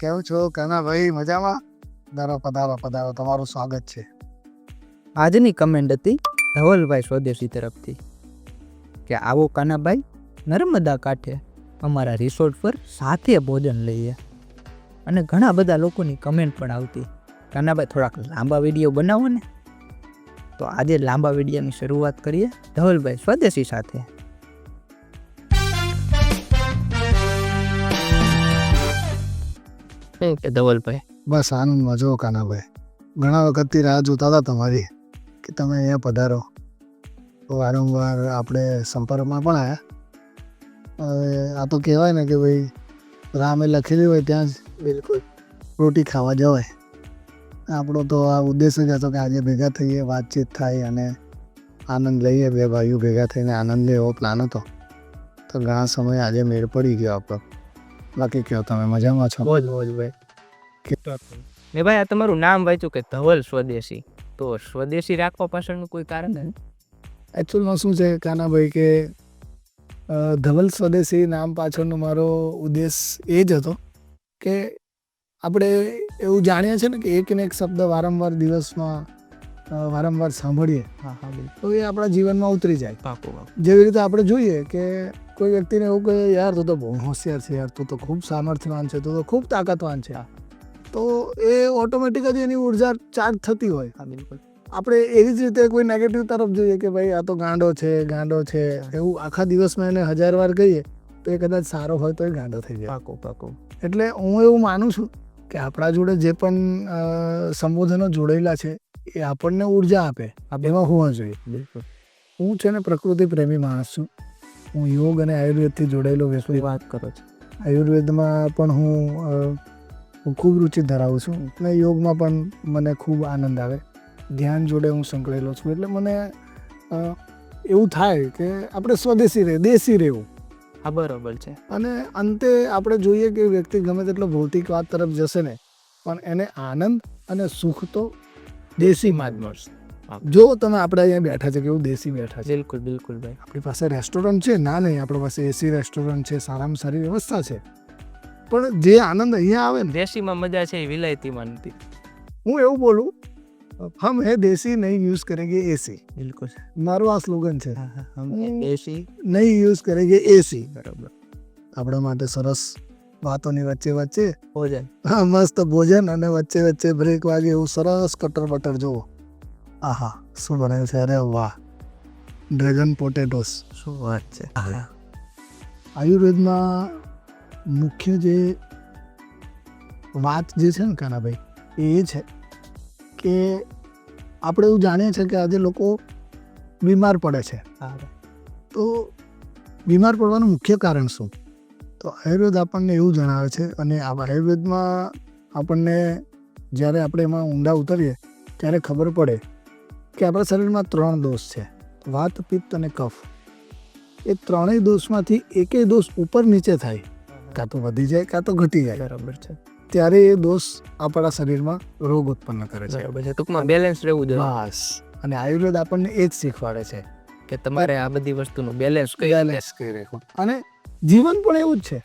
કેમ છો? ભાઈ? મજામાં? પધારો પધારો પધારો. તમારું સ્વાગત છે. આજની કમેન્ટ હતી ધવલભાઈ સ્વદેશી તરફથી કે આવો કાનાભાઈ નર્મદા કાંઠે અમારા રિસોર્ટ પર સાથે ભોજન લઈએ. અને ઘણા બધા લોકોની કમેન્ટ પણ આવતી. કાનાભાઈ થોડાક લાંબા વીડિયો બનાવો ને. તો આજે લાંબા વિડીયોની શરૂઆત કરીએ ધવલભાઈ સ્વદેશી સાથે. શું કે ધવલભાઈ બસ આનંદમાં જો કાનાભાઈ ઘણા વખતથી રાહ જોતા હતા તમારી કે તમે અહીંયા પધારો. તો વારંવાર આપણે સંપર્કમાં પણ આવ્યા હવે આ તો કહેવાય ને કે ભાઈ રામે લખેલી હોય ત્યાં જ બિલકુલ રોટી ખાવા જવાય. આપણો તો આ ઉદ્દેશ જ હતો કે આજે ભેગા થઈએ, વાતચીત થાય અને આનંદ લઈએ. બે ભાઈઓ ભેગા થઈને આનંદ લે એવો પ્લાન હતો. તો ઘણા સમય આજે મેળ પડી ગયો આપણો. બાકી કહો તમે? મજામાં છો? મોજ મોજ ભાઈ. ને ભાઈ આ તમારું નામ વાંચ્યું કે ધવલ સ્વદેશી. તો સ્વદેશી રાખવા પાછળનું કોઈ કારણ છે? એકચ્યુઅલમાં શું છે કાનાભાઈ કે ધવલ સ્વદેશી નામ પાછળનો મારો ઉદ્દેશ એ જ હતો કે આપણે એવું જાણીએ છીએ ને કે એક ને એક શબ્દ વારંવાર દિવસમાં વારંવાર સાંભળીએ. હા હા તો એ આપણા જીવનમાં ઉતરી જાય. જેવી રીતે આપણે જોઈએ કે કોઈ વ્યક્તિને એવું કહે યાર તું તો બહુ હોશિયાર છે યાર તું તો ખૂબ સામર્થ્યવાન છે તું તો ખૂબ તાકાતવાન છે તો એ ઓટોમેટિક જ એની ઊર્જા ચાર્જ થતી હોય. આ બિલકુલ. આપણે એવી જ રીતે કોઈ નેગેટિવ તરફ જોઈએ કે ભાઈ આ તો ગાંડો છે ગાંડો છે. એવું આખા દિવસમાં એને હજાર વાર કહીએ તો એ કદાચ સારો હોય તો એ ગાંડો થઈ જાય. પાકો પાકો. એટલે હું એવું માનું છું કે આપણા જોડે જે પણ સંબોધનો જોડેલા છે એ આપણને ઊર્જા આપે. એમાં હોવા જોઈએ. બિલકુલ. હું છે ને પ્રકૃતિ પ્રેમી માણસ છું. હું યોગ અને આયુર્વેદથી જોડાયેલો વ્યક્તિ. વાત કરો છો? આયુર્વેદમાં પણ હું ખૂબ રુચિ ધરાવું છું. અને યોગમાં પણ મને ખૂબ આનંદ આવે. ધ્યાન જોડે હું સંકળાયેલો છું. એટલે મને એવું થાય કે આપણે સ્વદેશી રહે દેશી રહેવું. હા બરાબર છે. અને અંતે આપણે જોઈએ કે વ્યક્તિ ગમે તેટલો ભૌતિક વાત તરફ જશે ને પણ એને આનંદ અને સુખ તો દેશીમાં જ મળશે જો તમે આપણે અહીંયા બેઠા છે કેવું દેશી બેઠા છે. બિલકુલ બિલકુલ ભાઈ. આપણી પાસે રેસ્ટોરન્ટ છે? ના નહીં આપણી પાસે એસી રેસ્ટોરન્ટ છે સારામાં સારી વ્યવસ્થા છે. પણ જે આનંદ અહીંયા આવે ને દેશીમાં મજા છે એ વિલાયતીમાં નથી. હું એવું બોલું હમ હે દેશી નહીં યુઝ કરેંગે એસી બિલકુલ. મારું આ સ્લોગન છે. હમ. દેશી. નહીં યુઝ કરેંગે એસી બરાબર. આપણા માટે સરસ વાતોની વચ્ચે વચ્ચે ભોજન. હા મસ્ત ભોજન અને વચ્ચે વચ્ચે બ્રેક વાગે એવું સરસ કટર બટર જુઓ. આહા શું બનાવ્યું છે અરે વાહ ડ્રેગન પોટેટોસ શું વાત છે આયુર્વેદમાં મુખ્ય જે વાત જે છે ને કાનાભાઈ એ છે કે આપણે એવું જાણીએ છીએ કે આજે લોકો બીમાર પડે છે. હા તો બીમાર પડવાનું મુખ્ય કારણ શું? તો આયુર્વેદ આપણને એવું જણાવે છે અને આ આયુર્વેદમાં આપણને જ્યારે આપણે એમાં ઊંડા ઉતરીએ ત્યારે ખબર પડે કે આપણા શરીરમાં ત્રણ દોષ છે. વાત પિત્ત અને કફ. એ ત્રણેય દોષમાંથી એકેય દોષ ઉપર નીચે થાય. કાં તો વધી જાય કાં તો ઘટી જાય. બરાબર છે. ત્યારે એ દોષ આપણા શરીરમાં રોગ ઉત્પન્ન કરે છે. બરાબર છે. ટૂંકમાં બેલેન્સ રહેવું જોઈએ. બસ. અને આયુર્વેદ આપણને એ જ શીખવાડે છે. કે તમારે આ બધી વસ્તુનું બેલેન્સ બેલેન્સ કરી રાખવું. અને જીવન પણ એવું જ છે.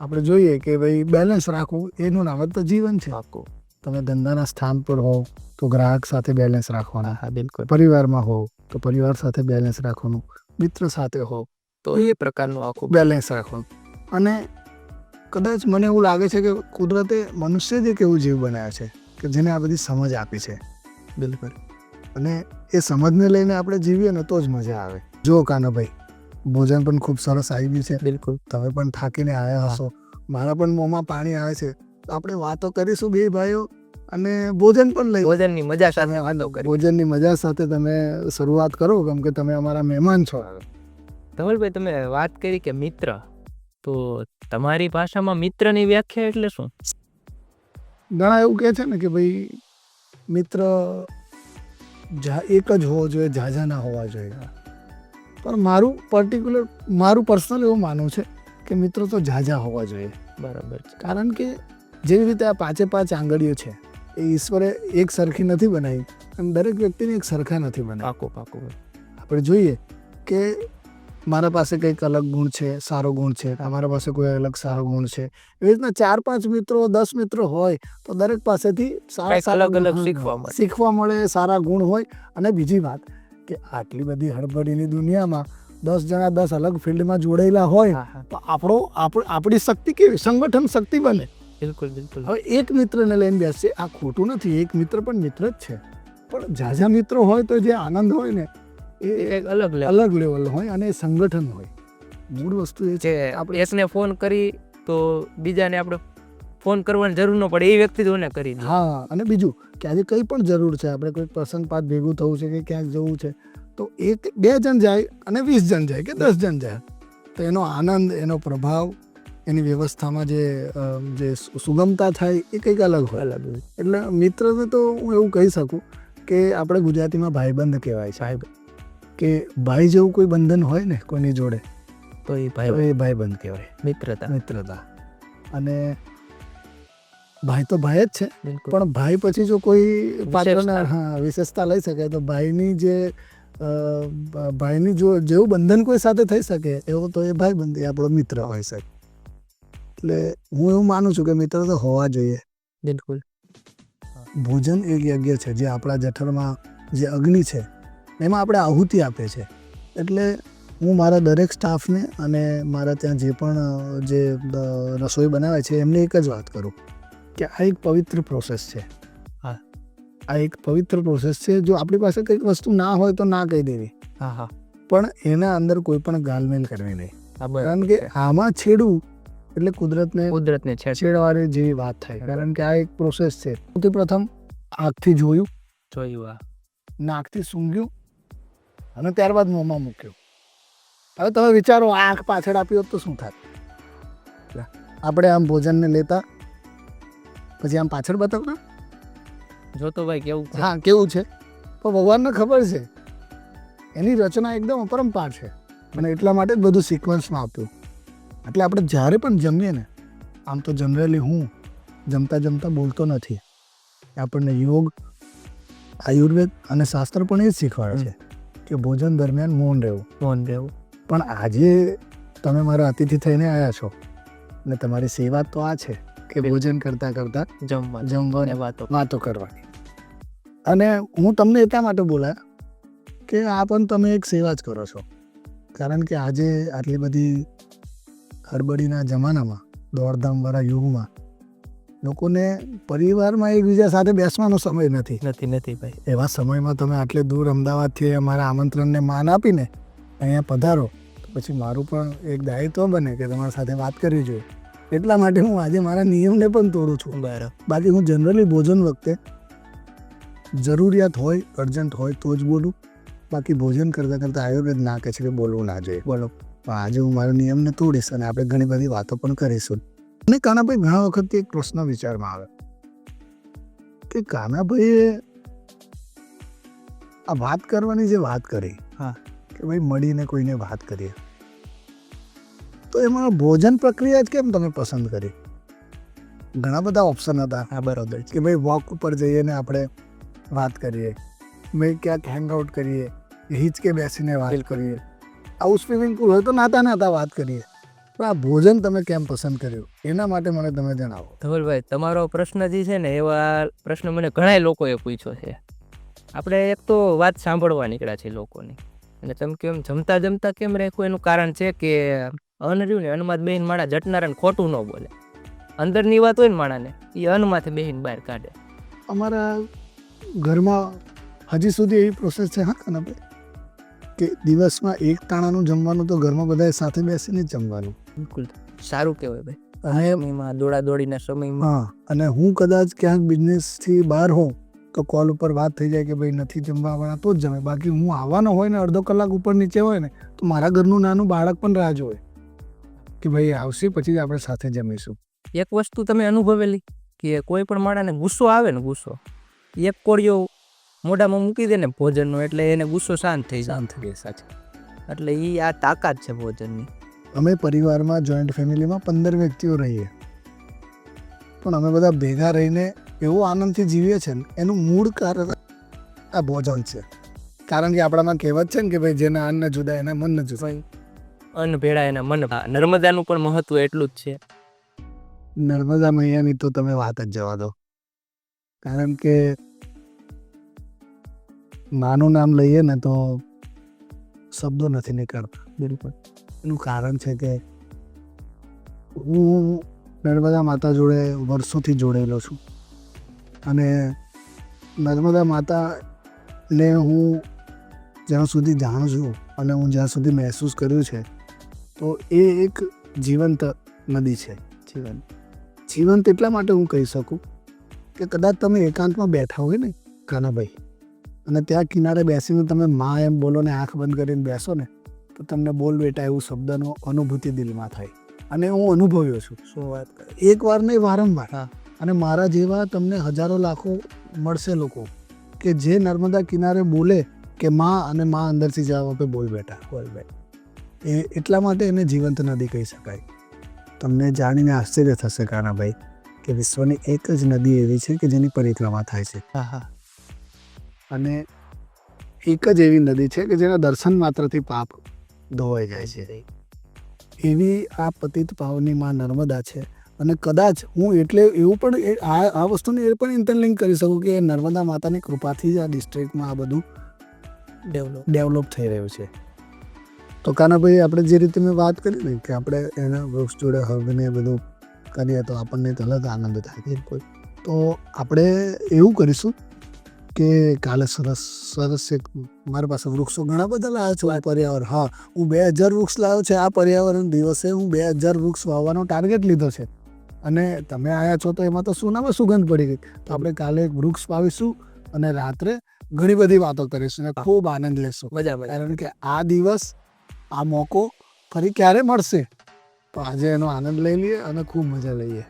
આપણે જોઈએ કે ભાઈ બેલેન્સ રાખવું એનું નામ જ તો જીવન છે. પાકું તમે ધંધાના સ્થાન પર હોવ તો ગ્રાહક સાથે બેલેન્સ રાખવાના. હા બિલકુલ. પરિવારમાં હોવ તો પરિવાર સાથે બેલેન્સ રાખવાનું. મિત્ર સાથે હોવ તો એ પ્રકારનું આખું બેલેન્સ રાખવાનું. અને કદાચ મને એવું લાગે છે કે કુદરતે મનુષ્ય જ એક એવું જીવ બનાવ્યો છે કે જેને આ બધી સમજ આપી છે. બિલકુલ. અને એ સમજને લઈને આપણે જીવીએ ને તો જ મજા આવે. જો કાનાભાઈ ભોજન પણ ખૂબ સરસ આવી ગયું છે. બિલકુલ. તમે પણ થાકીને આવ્યા હશો. મારા પણ મોંમાં પાણી આવે છે. આપણે વાતો કરીશું બે ભાઈઓ અને ભોજન પણ લઈ ભોજનની મજા સાથે વાતો કરી ભોજનની મજા સાથે તમે શરૂઆત કરો કેમ કે તમે અમારા મહેમાન છો. ધવલભાઈ તમે વાત કરી કે મિત્ર તો તમારી ભાષામાં મિત્રની વ્યાખ્યા એટલે શું? ઘણા એવું કહે છે ને કે ભાઈ મિત્ર એક જ હોવો જોઈએ ઝાઝા ના હોવા જોઈએ. પણ મારું પર્ટિક્યુલર મારું પર્સનલ એવું માનવું છે કે મિત્રો તો ઝાઝા હોવા જોઈએ. બરાબર કારણ કે જેવી રીતે આ પાંચે પાંચ આંગળીઓ છે એ ઈશ્વરે એક સરખી નથી બનાવી અને દરેક વ્યક્તિને એક સરખા નથી બનાવી. પાકો પાકો આપણે જોઈએ કે મારા પાસે કંઈક અલગ ગુણ છે સારો ગુણ છે તમારા પાસે કોઈ અલગ સારો ગુણ છે. એવી રીતના ચાર પાંચ મિત્રો દસ મિત્રો હોય તો દરેક પાસેથી સારા અલગ અલગ શીખવા મળે. શીખવા મળે સારા ગુણ હોય. અને બીજી વાત કે આટલી બધી હડબડીની દુનિયામાં દસ જણા દસ અલગ ફિલ્ડમાં જોડાયેલા હોય તો આપણો આપ- આપણી શક્તિ કેવી? સંગઠન શક્તિ બને. બિલકુલ બિલકુલ. હવે એક મિત્રને લઈને બેસશે આ ખોટું નથી એક મિત્ર પણ મિત્ર જ છે. પણ ઝાઝા મિત્રો હોય તો જે આનંદ હોય ને એ એક અલગ અલગ લેવલ હોય અને સંગઠન હોય. મૂળ વસ્તુ એ છે આપણે એસને ફોન કરી તો બીજાને આપણે ફોન કરવાની જરૂર ન પડે. એ વ્યક્તિ જ ઓને કરી હા અને બીજું કે આજે કંઈ પણ જરૂર છે. આપણે કોઈ પ્રસંગ પાત ભેગું થવું છે કે ક્યાંક જવું છે તો એક બે જણ જાય અને વીસ જણ જાય કે દસ જણ જાય. તો એનો આનંદ એનો પ્રભાવ એની વ્યવસ્થામાં જે જે સુગમતા થાય એ કંઈક અલગ હોય. અલગ. એટલે મિત્રને તો હું એવું કહી શકું કે આપણે ગુજરાતીમાં ભાઈબંધ કહેવાય સાહેબ. કે ભાઈ જેવું કોઈ બંધન હોય ને કોઈની જોડે તો એ ભાઈ એ ભાઈબંધ કહેવાય. મિત્રતા. મિત્રતા. અને ભાઈ તો ભાઈ જ છે પણ ભાઈ પછી જો કોઈ પાત્રના હા વિશેષતા લઈ શકે તો ભાઈની જે ભાઈની જો જેવું બંધન કોઈ સાથે થઈ શકે એવો તો એ ભાઈબંધ એ આપણો મિત્ર હોય શકે. એટલે હું એવું માનું છું કે મિત્ર તો હોવા જોઈએ. બિલકુલ. ભોજન એક યજ્ઞ છે જે આપણા જઠરમાં જે અગ્નિ છે એમાં આપણે આહુતિ આપીએ છે. એટલે હું મારા દરેક સ્ટાફને અને મારા ત્યાં જે પણ જે રસોઈ બનાવે છે એમને એક જ વાત કરું કે આ એક પવિત્ર પ્રોસેસ છે. હા. આ એક પવિત્ર પ્રોસેસ છે જો આપણી પાસે કંઈક વસ્તુ ના હોય તો ના કહી દેવી. હા હા. પણ એના અંદર કોઈ પણ ગાલમેલ કરવી નહીં. કારણ કે આમાં છેડવું એટલે કુદરતને કુદરતને છેડ છેડવાની જેવી વાત થાય. કારણ કે આ એક પ્રોસેસ છે. સૌથી પ્રથમ આંખથી જોયું. જોયું આ નાકથી સૂંઘ્યું અને ત્યારબાદ મોંમાં મૂક્યું. હવે તમે વિચારો આંખ પાછળ આપી હોત તો શું થાત? આપણે આમ ભોજનને લેતા પછી આમ પાછળ બતાવતા? જોતો ભાઈ કેવું હા કેવું છે? પણ ભગવાનને ખબર છે. એની રચના એકદમ અપરંપાર છે. અને એટલા માટે જ બધું સિક્વન્સમાં આપ્યું એટલે આપણે જ્યારે પણ જમીએ ને આમ તો જનરલી હું જમતા જમતા બોલતો નથી. આપણને યોગ આયુર્વેદ અને શાસ્ત્ર પણ એ જ શીખવાડે છે કે ભોજન દરમિયાન મૌન રહેવું. મૌન રહેવું. પણ આજે તમે મારા અતિથિ થઈને આવ્યા છો ને તમારી સેવા તો આ છે કે ભોજન કરતાં કરતાં જમવા જમવાની વાતો વાતો કરવાની. અને હું તમને એટલા માટે બોલાયા કે આ પણ તમે એક સેવા જ કરો છો. કારણ કે આજે આટલી બધી હડબડીના જમાનામાં દોડધામવાળા યુગમાં લોકોને પરિવારમાં એકબીજા સાથે બેસવાનો સમય નથી. નથી નથી ભાઈ. એવા સમયમાં તમે આટલે દૂર અમદાવાદથી અમારા આમંત્રણને માન આપીને અહીંયા પધારો પછી મારું પણ એક દાયિત્વ બને કે તમારી સાથે વાત કરવી જોઈએ. એટલા માટે હું આજે મારા નિયમને પણ તોડું છું. બરાબર. બાકી હું જનરલી ભોજન વખતે જરૂરિયાત હોય અર્જન્ટ હોય તો જ બોલું. બાકી ભોજન કરતાં કરતાં આયુર્વેદ ના કહે છે કે બોલવું ના જોઈએ. બોલો. પણ આજે હું મારો નિયમને તોડીશ અને આપણે ઘણી બધી વાતો પણ કરીશું. અને કાનાભાઈ ઘણા વખતથી એક પ્રશ્ન વિચારમાં આવે કે કાનાભાઈએ આ વાત કરવાની જે વાત કરી હા. કે ભાઈ મળીને કોઈને વાત કરીએ. તો એમાં ભોજન પ્રક્રિયા જ કેમ તમે પસંદ કરી? ઘણા બધા ઓપ્શન હતા હા બરાબર કે ભાઈ વોક ઉપર જઈએ ને આપણે વાત કરીએ. ભાઈ ક્યાંક હેંગઆઉટ કરીએ. હિંચકે બેસીને વાત કરીએ. આવું સ્વિમિંગ પુલ હોય તો નાતા નાતા વાત કરીએ. પણ આ ભોજન તમે કેમ પસંદ કર્યું? એના માટે મને તમે જણાવો. ધવલભાઈ તમારો પ્રશ્ન જે છે ને એવા પ્રશ્ન મને ઘણા લોકોએ પૂછ્યો છે. આપણે એક તો વાત સાંભળવા નીકળ્યા છે લોકોની. અને તમે કેમ જમતા જમતા કેમ રાખ્યું? એનું કારણ છે કે અન રહ્યું ને અન્નમાં બેહીન માણા જટનારાને ખોટું ન બોલે. અંદરની વાત હોય ને માણાને એ અનમાંથી બેહીન બહાર કાઢે. અમારા ઘરમાં હજી સુધી એવી પ્રોસેસ છે હા કનભાઈ કે દિવસમાં એક તાણાનું જમવાનું તો ઘરમાં બધાએ સાથે બેસીને જ જમવાનું. બિલકુલ. સારું કહેવાય ભાઈ. સમયમાં દોડા દોડીના સમયમાં. હા અને હું કદાચ ક્યાંક બિઝનેસથી બહાર હોઉં તો કોલ ઉપર વાત થઈ જાય કે ભાઈ નથી જમવા આવવાના તો જ જમે. બાકી હું આવવાનો હોય ને અડધો કલાક ઉપર નીચે હોય ને તો મારા ઘરનું નાનું બાળક પણ રાહ જોવે. કે ભાઈ આવશે પછી જ આપણે સાથે જમીશું. એક વસ્તુ તમે અનુભવેલી કે કોઈ પણ માણાને ગુસ્સો આવે ને ગુસ્સો. એક કોળિયો મોઢામાં મૂકી દે ને ભોજનનો એટલે એને ગુસ્સો શાંત થઈ જાય. શાંત થઈ સાચી. એટલે એ આ તાકાત છે ભોજનની. અમે પરિવારમાં જોઈન્ટ ફેમિલીમાં પંદર વ્યક્તિઓ રહીએ. પણ અમે બધા ભેગા રહીને એવો આનંદથી જીવીએ છીએ ને એનું મૂળ કારણ આ ભોજન છે. કારણ કે આપણામાં કહેવત છે ને કે ભાઈ જેના અન્ન જુદા એના મન જુદા. અન્ન ભેળા એના મન નર્મદાનું પણ મહત્વ એટલું જ છે. નર્મદા મૈયાની તો તમે વાત જ જવા દો. કારણ કે માનું નામ લઈએ ને તો શબ્દો નથી નીકળતા. બિલકુલ. એનું કારણ છે કે હું નર્મદા માતા જોડે વર્ષોથી જોડેલો છું. અને નર્મદા માતાને હું જ્યાં સુધી જાણું છું અને હું જ્યાં સુધી મહેસૂસ કર્યું છે તો એ એક જીવંત નદી છે. જીવન જીવંત એટલા માટે હું કહી શકું કે કદાચ તમે એકાંતમાં બેઠા હોય ને કાનાભાઈ. અને ત્યાં કિનારે બેસીને તમે માં એમ બોલો ને આંખ બંધ કરીને બેસો ને તો તમને બોલ બેટા એવું શબ્દનો અનુભૂતિ દિલમાં થાય. અને હું અનુભવ્યો છું. શું વાત એક વાર નહીં વારંવાર. અને મારા જેવા તમને હજારો લાખો મળશે લોકો કે જે નર્મદા કિનારે બોલે કે માં અને માં અંદરથી જવાબ આપે બોલ બેટા બોલ બેટા. એ એટલા માટે એને જીવંત નદી કહી શકાય. તમને જાણીને આશ્ચર્ય થશે કાનાભાઈ કે વિશ્વની એક જ નદી એવી છે કે જેની પરિક્રમા થાય છે. હા હા. અને એક જ એવી નદી છે કે જેના દર્શન માત્રથી પાપ ધોવાઈ જાય છે. એવી આ પતિત પાવની માં નર્મદા છે. અને કદાચ હું એટલે એવું પણ આ આ વસ્તુને એ પણ ઇન્ટરલિંક કરી શકું કે નર્મદા માતાની કૃપાથી જ આ ડિસ્ટ્રિક્ટમાં આ બધું ડેવલપ ડેવલપ થઈ રહ્યું છે. તો કાનાભાઈ આપણે જે રીતે મેં વાત કરી ને કે આપણે એના વૃક્ષ જોડે હગને બધું કરીએ તો આપણને એક અલગ આનંદ થાય કોઈ તો આપણે એવું કરીશું કે કાલે સરસ સરસ એક મારી પાસે વૃક્ષો ઘણા બધા લાવ્યા છે પર્યાવરણ. હા હું બે હજાર વૃક્ષ લાવ્યો છે આ પર્યાવરણ દિવસે હું બે હજાર વૃક્ષ વાવવાનો ટાર્ગેટ લીધો છે. અને તમે આવ્યા છો તો એમાં તો શું નામે સુગંધ પડી ગઈ. તો આપણે કાલે એક વૃક્ષ વાવીશું અને રાત્રે ઘણી બધી વાતો કરીશું અને ખૂબ આનંદ લેશું. મજા કારણ કે આ દિવસ આ મોકો ફરી ક્યારે મળશે? તો આજે એનો આનંદ લઈ લઈએ અને ખૂબ મજા લઈએ.